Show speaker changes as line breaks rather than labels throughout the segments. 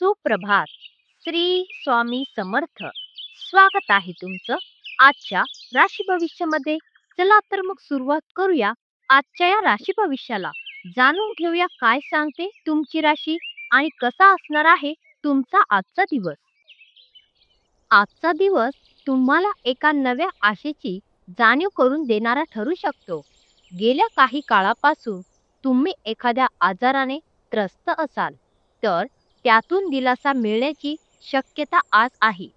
सुप्रभात. श्री स्वामी समर्थ. स्वागत आहे तुमचं आजच्या राशी भविष्यामध्ये. चला तर मग सुरुवात करूया आजच्या या राशी भविष्याला. जाणून घेऊया काय सांगते तुमची राशी आणि कसा असणार आहे तुमचा आजचा दिवस. आजचा दिवस तुम्हाला एका नव्या आशेची जाणीव करून देणारा ठरू शकतो. गेल्या काही काळापासून तुम्ही एखाद्या आजाराने त्रस्त असाल तर त्यातून दिलासा मिळण्याची शक्यता आज आहे.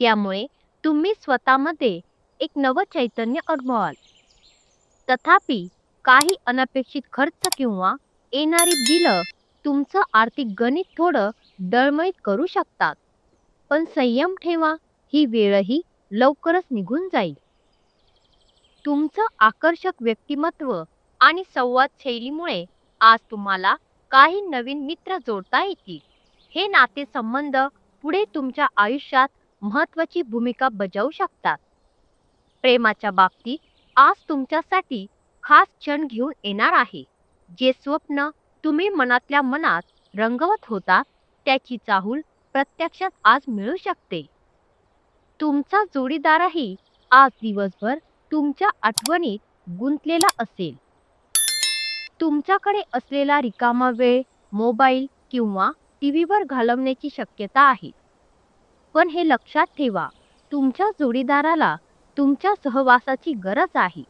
त्यामुळे तुम्ही स्वतःमध्ये एक नवं चैतन्य अनुभवाल. तथापि काही अनपेक्षित खर्च किंवा येणारी बिलं तुमचं आर्थिक गणित थोडं डळमळीत करू शकतात. पण संयम ठेवा ही वेळही लवकरच निघून जाईल. तुमचं आकर्षक व्यक्तिमत्व आणि संवाद शैलीमुळे आज तुम्हाला काही नवीन मित्र जोडता येतील. हे नातेसंबंध पुढे तुमच्या आयुष्यात महत्वाची भूमिका बजावू शकतात. प्रेमाच्या बाबतीत आज तुमच्यासाठी खास क्षण घेऊन येणार आहे. जे स्वप्न तुम्ही मनातल्या मनात रंगवत होता त्याची चाहूल प्रत्यक्षात आज मिळू शकते. तुमचा जोडीदारही आज दिवसभर तुमच्या आठवणीत गुंतलेला असेल. तुमच्याकडे असलेला रिकामा वेळ मोबाईल किंवा टी व्हीवर घालवण्याची शक्यता आहे. पण हे लक्षात ठेवा तुमच्या जोडीदाराला तुमच्या सहवासाची गरज आहे.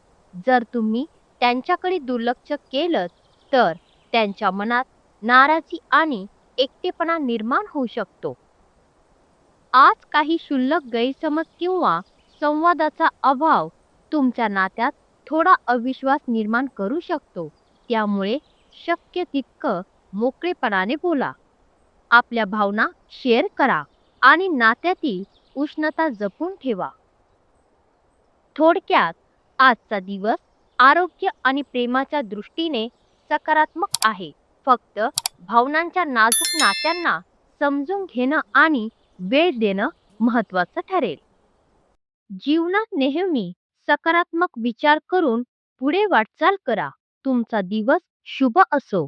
जर तुम्ही त्यांच्याकडे दुर्लक्ष केलं तर त्यांच्या मनात नाराजी आणि एकटेपणा निर्माण होऊ शकतो. आज काही क्षुल्लक गैरसमज किंवा संवादाचा अभाव तुमच्या नात्यात थोडा अविश्वास निर्माण करू शकतो. त्यामुळे शक्य तितकं मोकळेपणाने बोला. आपल्या भावना शेअर करा आणि नात्यातील उष्णता जपून ठेवा. थोडक्यात आजचा दिवस आरोग्य आणि प्रेमाच्या दृष्टीने सकारात्मक आहे. फक्त भावनांच्या नाजूक नात्यांना समजून घेणं आणि वेळ देणं महत्वाचं ठरेल. जीवनात नेहमी सकारात्मक विचार करून पुढे वाटचाल करा. तुमचा दिवस शुभ असो.